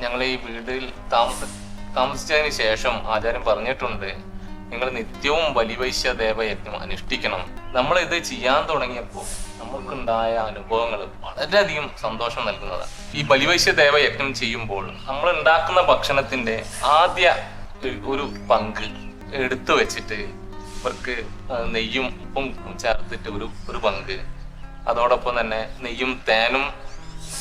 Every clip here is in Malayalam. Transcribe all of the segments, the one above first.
ഞങ്ങൾ ഈ വീട്ടിൽ താമസ താമസിച്ചതിന് ശേഷം ആചാര്യം പറഞ്ഞിട്ടുണ്ട്. നിങ്ങൾ നിത്യവും ബലിവൈശ്യ ദേവയജ്ഞം അനുഷ്ഠിക്കണം. നമ്മൾ ഇത് ചെയ്യാൻ തുടങ്ങിയപ്പോൾ നമുക്കുണ്ടായ അനുഭവങ്ങൾ വളരെയധികം സന്തോഷം നൽകുന്നതാണ്. ഈ ബലിവൈശ്യ ദേവയജ്ഞം ചെയ്യുമ്പോൾ നമ്മൾ ഉണ്ടാക്കുന്ന ഭക്ഷണത്തിന്റെ ആദ്യ ഒരു- പങ്ക് എടുത്തു വെച്ചിട്ട് ഇവർക്ക് നെയ്യും ഉപ്പും ചേർത്തിട്ട് ഒരു ഒരു പങ്ക്. അതോടൊപ്പം തന്നെ നെയ്യും തേനും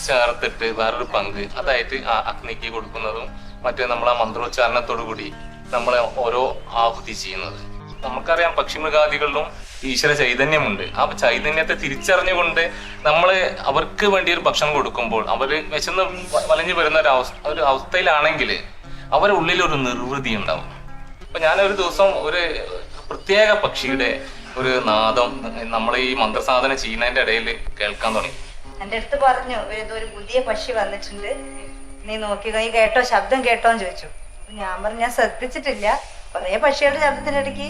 ചേർത്തിട്ട് വേറൊരു പങ്ക്. അതായത് ആ അഗ്നിക്ക് കൊടുക്കുന്നതും മറ്റേ നമ്മൾ ആ മന്ത്രോച്ചാരണത്തോടു കൂടി നമ്മൾ ഓരോ ആഹുതി ചെയ്യുന്നത്. നമുക്കറിയാം പക്ഷിമൃഗാദികളിലും ഈശ്വര ചൈതന്യമുണ്ട്. ആ ചൈതന്യത്തെ തിരിച്ചറിഞ്ഞുകൊണ്ട് നമ്മൾ അവർക്ക് വേണ്ടി ഒരു ഭക്ഷണം കൊടുക്കുമ്പോൾ അവർ വിശന്ന് വലഞ്ഞു വരുന്ന ഒരു അവസ്ഥ ഒരു അവസ്ഥയിലാണെങ്കിൽ അവരുടെ ഉള്ളിൽ ഒരു നിർവൃതി ഉണ്ടാവും. അപ്പൊ ഞാൻ ഒരു ദിവസം ഒരു പ്രത്യേക പക്ഷിയുടെ ഒരു നാദം നമ്മൾ ഈ മന്ത്രസാധന ചെയ്യുന്നതിന്റെ ഇടയിൽ കേൾക്കാൻ തുടങ്ങി. എന്റെ അടുത്ത് പറഞ്ഞു ഏതോ ഒരു പുതിയ പക്ഷി വന്നിട്ടുണ്ട്. നീ നോക്കി നീ കേട്ടോ ശബ്ദം കേട്ടോന്ന് ചോദിച്ചു. ഞാൻ പറഞ്ഞു ഞാൻ ശ്രദ്ധിച്ചിട്ടില്ല. കുറേ പക്ഷികളുടെ ശബ്ദത്തിനിടയ്ക്ക്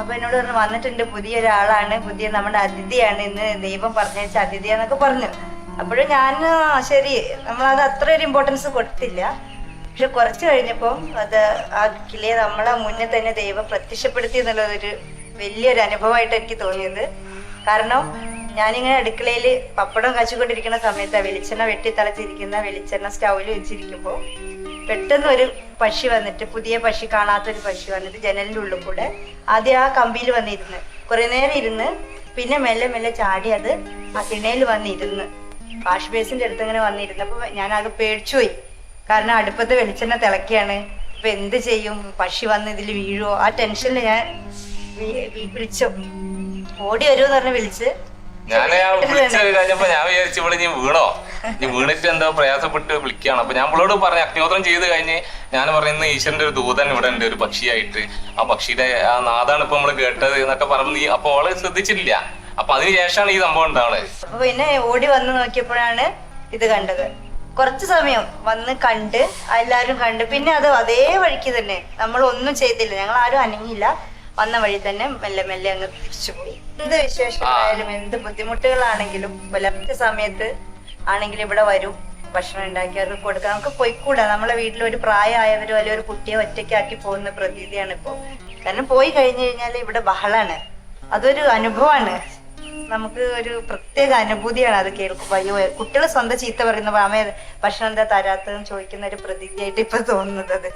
അപ്പൊ എന്നോട് പറഞ്ഞു വന്നിട്ടുണ്ട് പുതിയ ഒരാളാണ് പുതിയ നമ്മുടെ അതിഥിയാണ്. ഇന്ന് ദൈവം പറഞ്ഞയച്ച അതിഥിയാന്നൊക്കെ പറഞ്ഞു. അപ്പോഴും ഞാൻ ശരി. നമ്മളത് അത്ര ഒരു ഇമ്പോർട്ടൻസ് കൊടുത്തില്ല. പക്ഷെ കുറച്ച് കഴിഞ്ഞപ്പോൾ അത് ആ കിളിയെ നമ്മളെ മുന്നിൽ തന്നെ ദൈവം പ്രത്യക്ഷപ്പെടുത്തി എന്നുള്ളതൊരു വലിയൊരു അനുഭവമായിട്ട് എനിക്ക് തോന്നിയത്. കാരണം ഞാനിങ്ങനെ അടുക്കളയിൽ പപ്പടം കാച്ചിക്കൊണ്ടിരിക്കുന്ന സമയത്ത് വെളിച്ചെണ്ണ വെട്ടി തിളച്ചിരിക്കുന്ന വെളിച്ചെണ്ണ സ്റ്റൗവിൽ വെച്ചിരിക്കുമ്പോൾ പെട്ടെന്ന് ഒരു പക്ഷി വന്നിട്ട് പുതിയ പക്ഷി കാണാത്തൊരു പക്ഷി വന്നിട്ട് ജനലിന്റെ ഉള്ളിൽ കൂടെ ആദ്യം ആ കമ്പിയിൽ വന്നിരുന്ന്. കുറെ നേരം ഇരുന്ന് പിന്നെ മെല്ലെ മെല്ലെ ചാടി അത് ആ തിണയിൽ വന്നിരുന്ന്. വാഷ് ബേസിന്റെ അടുത്ത് ഇങ്ങനെ വന്നിരുന്നപ്പോൾ ഞാൻ ആകെ പേടിച്ചുപോയി കാരണം അടുപ്പത്ത് വെളിച്ചെണ്ണ തിളക്കുകയാണ് അപ്പൊ എന്ത് ചെയ്യും? പക്ഷി വന്ന് ഇതിൽ വീഴുമോ ആ ടെൻഷനിൽ ഞാൻ വിളിച്ചു. ഓടി വരുമെന്ന് പറഞ്ഞ് വിളിച്ച്. ഞാൻ ആ വിളിച്ചു കഴിഞ്ഞപ്പോ ഞാൻ വിചാരിച്ചു ഇവിടെ നീ വീണോ? ഇനി വീണിട്ട് എന്തോ പ്രയാസപ്പെട്ട് വിളിക്കുകയാണ്. അപ്പൊ ഞാൻ അവളോട് പറഞ്ഞു അഗ്നിഹോത്രം ചെയ്ത് കഴിഞ്ഞ് ഞാൻ പറയുന്ന ഈശ്വരന്റെ ഒരു ദൂതൻ ഇവിടെ ഉണ്ട് ഒരു പക്ഷിയായിട്ട്. ആ പക്ഷിയുടെ ആ നാദാണ് ഇപ്പൊ നമ്മൾ കേട്ടത് എന്നൊക്കെ പറഞ്ഞു നീ അപ്പൊ അവൾ ശ്രദ്ധിച്ചില്ല അപ്പൊ അതിന് ശേഷമാണ് ഈ സംഭവം ഉണ്ടാവുന്നത് അപ്പൊ പിന്നെ ഓടി വന്ന് നോക്കിയപ്പോഴാണ് ഇത് കണ്ടത്. കുറച്ച് സമയം വന്ന് കണ്ട് എല്ലാരും കണ്ട്. പിന്നെ അത് അതേ വഴിക്ക് തന്നെ. നമ്മൾ ഒന്നും ചെയ്തില്ല. ഞങ്ങൾ ആരും അനങ്ങിയില്ല. വന്ന വഴി തന്നെ മെല്ലെ മെല്ലെ അങ്ങ് തിരിച്ചു പോയി. എന്ത് വിശേഷമായാലും എന്ത് ബുദ്ധിമുട്ടുകളാണെങ്കിലും പുലർച്ചെ സമയത്ത് ആണെങ്കിലും ഇവിടെ വരും. ഭക്ഷണം ഉണ്ടാക്കി അവർക്ക് കൊടുക്കാം. നമുക്ക് പോയിക്കൂടാ. നമ്മളെ വീട്ടിൽ ഒരു പ്രായമായവരോ അല്ലെങ്കിൽ ഒരു കുട്ടിയെ ഒറ്റയ്ക്കാക്കി പോകുന്ന പ്രതീതിയാണ് ഇപ്പോൾ കാരണം പോയി കഴിഞ്ഞു കഴിഞ്ഞാൽ ഇവിടെ ബഹളാണ്. അതൊരു അനുഭവമാണ്. നമുക്ക് ഒരു പ്രത്യേക അനുഭൂതിയാണ് അത് കേൾക്കുമ്പോൾ അയ്യോ കുട്ടികൾ സ്വന്തം ചീത്ത പറയുന്ന അമ്മ ഭക്ഷണം എന്താ തരാത്തതെന്ന് ചോദിക്കുന്ന ഒരു പ്രതീതിയായിട്ട് ഇപ്പൊ തോന്നുന്നത്. അത്